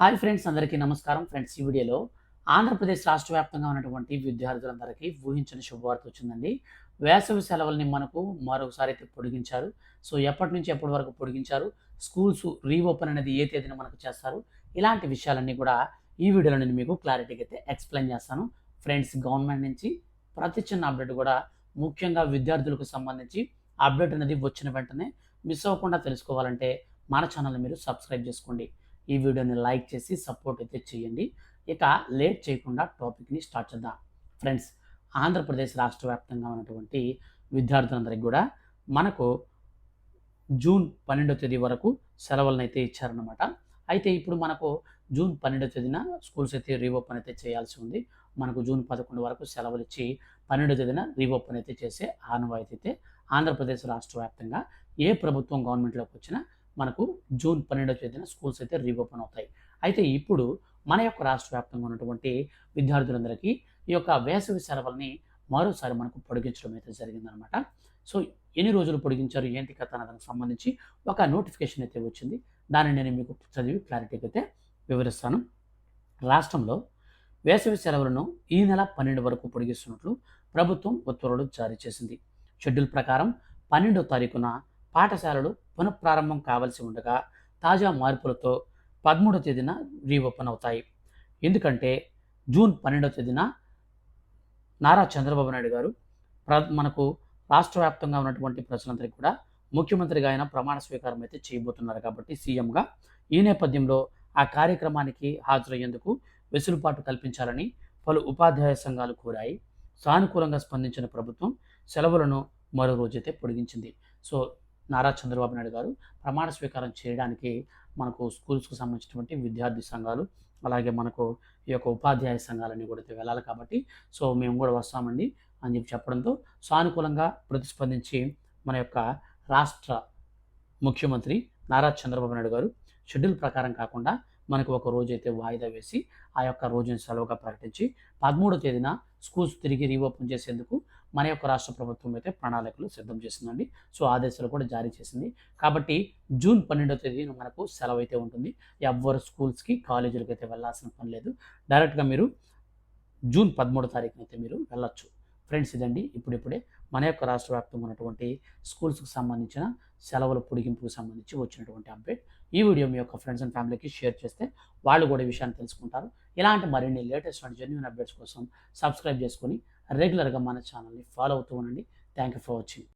Hi friends అందరికీ నమస్కారం. Friends ఈ వీడియోలో ఆంధ్రప్రదేశ్ రాష్ట్ర వ్యాప్తంగా ఉన్నటువంటి విద్యార్థులందరికీ ఊహించని శుభవార్త వచ్చిందండి. వేసవి సెలవుల్ని మనకు మరొకసారి అయితే పొడిగించారు. సో ఎప్పటి నుంచి ఎప్పటి వరకు పొడిగించారు? స్కూల్స్ రీఓపెన్ అనేది ఏ తేదీన మనకు చేస్తారు? ఇలాంటి విషయాలన్నీ కూడా ఈ వీడియోలో నేను మీకు క్లారిటీగా అయితే ఎక్స్ప్లెయిన్ చేస్తాను. ఫ్రెండ్స్ గవర్నమెంట్ నుంచి ప్రతి చిన్న అప్డేట్ కూడా ముఖ్యంగా విద్యార్థులకు సంబంధించి అప్డేట్ అనేది వచ్చిన వెంటనే మిస్ అవ్వకుండా తెలుసుకోవాలంటే మన ఛానల్ని మీరు సబ్స్క్రైబ్ చేసుకోండి. ఈ వీడియోని లైక్ చేసి సపోర్ట్ అయితే చేయండి. ఇక లేట్ చేయకుండా టాపిక్ని స్టార్ట్ చేద్దాం. ఫ్రెండ్స్ ఆంధ్రప్రదేశ్ రాష్ట్ర వ్యాప్తంగా ఉన్నటువంటి విద్యార్థులందరికీ కూడా మనకు జూన్ పన్నెండో తేదీ వరకు సెలవులను అయితే ఇచ్చారనమాట అయితే ఇప్పుడు మనకు జూన్ పన్నెండో తేదీన స్కూల్స్ అయితే రీఓపెన్ అయితే చేయాల్సి ఉంది. మనకు జూన్ పదకొండు వరకు సెలవులు ఇచ్చి పన్నెండో తేదీన రీఓపెన్ అయితే చేసే ఆనవాయితీ అయితే ఆంధ్రప్రదేశ్ రాష్ట్ర వ్యాప్తంగా ఏ ప్రభుత్వం గవర్నమెంట్లోకి వచ్చినా మనకు జూన్ పన్నెండవ తేదీన స్కూల్స్ అయితే రీఓపెన్ అవుతాయి. అయితే ఇప్పుడు మన యొక్క రాష్ట్ర వ్యాప్తంగా ఉన్నటువంటి విద్యార్థులందరికీ ఈ యొక్క వేసవి సెలవుల్ని మరోసారి మనకు పొడిగించడం అయితే జరిగిందనమాట. సో ఎన్ని రోజులు పొడిగించారు ఏంటి కథ దానికి సంబంధించి ఒక నోటిఫికేషన్ అయితే వచ్చింది. దాన్ని నేను మీకు చదివి క్లారిటీగా అయితే వివరిస్తాను. రాష్ట్రంలో వేసవి సెలవులను ఈ నెల పన్నెండు వరకు పొడిగిస్తున్నట్లు ప్రభుత్వం ఉత్తర్వులు జారీ చేసింది. షెడ్యూల్ ప్రకారం పన్నెండో తారీఖున పాఠశాలలు పునఃప్రారంభం కావాల్సి ఉండగా తాజా మార్పులతో పదమూడవ తేదీన రీఓపెన్ అవుతాయి. ఎందుకంటే జూన్ పన్నెండవ తేదీన నారా చంద్రబాబు నాయుడు గారు ప్ర మనకు రాష్ట్ర వ్యాప్తంగా ఉన్నటువంటి ప్రజలందరికీ కూడా ముఖ్యమంత్రిగా ఆయన ప్రమాణ స్వీకారం అయితే చేయబోతున్నారు కాబట్టి సీఎంగా ఈ నేపథ్యంలో ఆ కార్యక్రమానికి హాజరయ్యేందుకు వెసులుబాటు కల్పించాలని పలు ఉపాధ్యాయ సంఘాలు కోరాయి. సానుకూలంగా స్పందించిన ప్రభుత్వం సెలవులను మరో రోజైతే పొడిగించింది. సో నారా చంద్రబాబు నాయుడు గారు ప్రమాణ స్వీకారం చేయడానికి మనకు స్కూల్స్కు సంబంధించినటువంటి విద్యార్థి సంఘాలు అలాగే మనకు ఈ యొక్క ఉపాధ్యాయ సంఘాలన్నీ కూడా అయితే వెళ్ళాలి కాబట్టి సో మేము కూడా వస్తామండి అని చెప్పి చెప్పడంతో సానుకూలంగా ప్రతిస్పందించి మన యొక్క రాష్ట్ర ముఖ్యమంత్రి నారా చంద్రబాబు నాయుడు గారు షెడ్యూల్ ప్రకారం కాకుండా మనకు ఒక రోజు అయితే వాయిదా వేసి ఆ యొక్క రోజుని సెలవుగా ప్రకటించి పదమూడో తేదీన స్కూల్స్ తిరిగి రీఓపెన్ చేసేందుకు మన యొక్క రాష్ట్ర ప్రభుత్వం అయితే ప్రణాళికలు సిద్ధం చేసిందండి. సో ఆదేశాలు కూడా జారీ చేసింది. కాబట్టి జూన్ పన్నెండో తేదీన మనకు సెలవు అయితే ఉంటుంది. ఎవ్వరు స్కూల్స్కి కాలేజీలకు అయితే వెళ్ళాల్సిన పని లేదు. డైరెక్ట్గా మీరు జూన్ పదమూడో తారీఖున అయితే మీరు వెళ్ళొచ్చు. ఫ్రెండ్స్ ఇదండి. ఇప్పుడిప్పుడే మన యొక్క రాష్ట్ర వ్యాప్తంగా ఉన్నటువంటి స్కూల్స్కి సంబంధించిన సెలవుల పొడిగింపుకు సంబంధించి వచ్చినటువంటి అప్డేట్ ఈ వీడియో మీ యొక్క ఫ్రెండ్స్ అండ్ ఫ్యామిలీకి షేర్ చేస్తే వాళ్ళు కూడా ఈ విషయాన్ని తెలుసుకుంటారు. ఇలాంటి మరిన్ని లేటెస్ట్ అండ్ జెన్యున్ అప్డేట్స్ కోసం సబ్స్క్రైబ్ చేసుకొని రెగ్యులర్గా మన ఛానల్ని ఫాలో అవుతూ ఉండండి. Thank you for watching.